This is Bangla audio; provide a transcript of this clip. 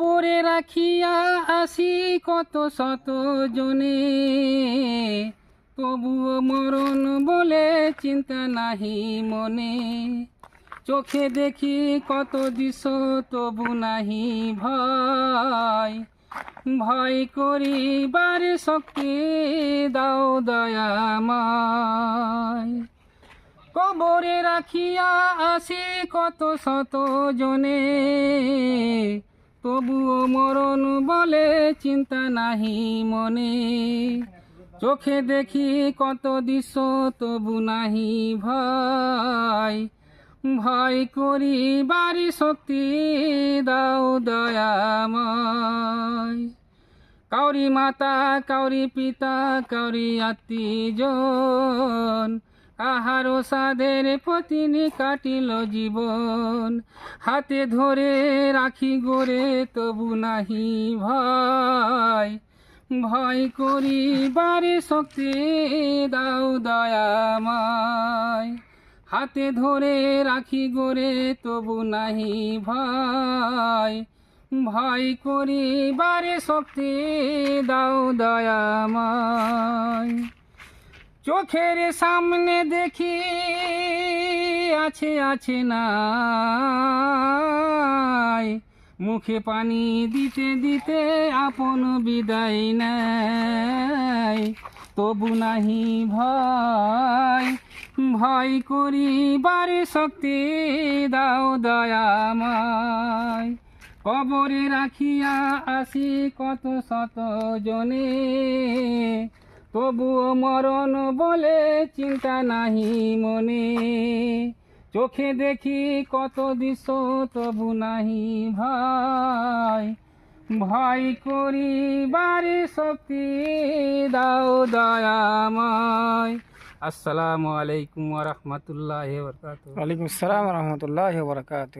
কবরে রাখিয়া আসি কত শত জনে। তবুও মরণ বলে চিন্তা নাহি মনে। চোখে দেখি কত দিশ তবু নাহি ভয়। ভয় করিবার শক্তি দাও দয়াময় কবরে রাখিয়া আসি কত শত জনে। তবুও মরণ বলে চিন্তা নাহি মনে। চোখে দেখি কত দৃশ্য, তবু নাহি ভয়। ভয় করি বাড়ি শক্তি, দাও দয়াময় কাউরি মাতা, কাউরি পিতা, কাউরি আত্মীয়জন কাহারো সাদের পতিনি কাটিল জীবন। হাতে ধরে রাখি গোরে তবু নাহি ভয়। ভয় করি বারে শক্তি দাও দয়াময়। হাতে ধরে রাখি গোরে তবু নাহি ভয়। ভয় করি বারে শক্তি দাও দয়াময়। চোখের সামনে দেখি আছে আছে নাই। মুখে পানি দিতে দিতে আপন বিদায় নাই তবু নাহি ভয় ভয় করি বারে শক্তি দাও দয়াময় কবরে রাখিয়া আসি কত শত জনে। তবুও মরণ বলে চিন্তা নাহি মনে। চোখে দেখি কত দৃশ্য, তবু নাহি ভয় ভয় করি বারে শক্তি দাও দয়াময় আসসালামু আলাইকুম রহমতুল্লাহ বরকাত ওয়ালাইকুম আসসালাম রহমতুল্লাহ বরকাত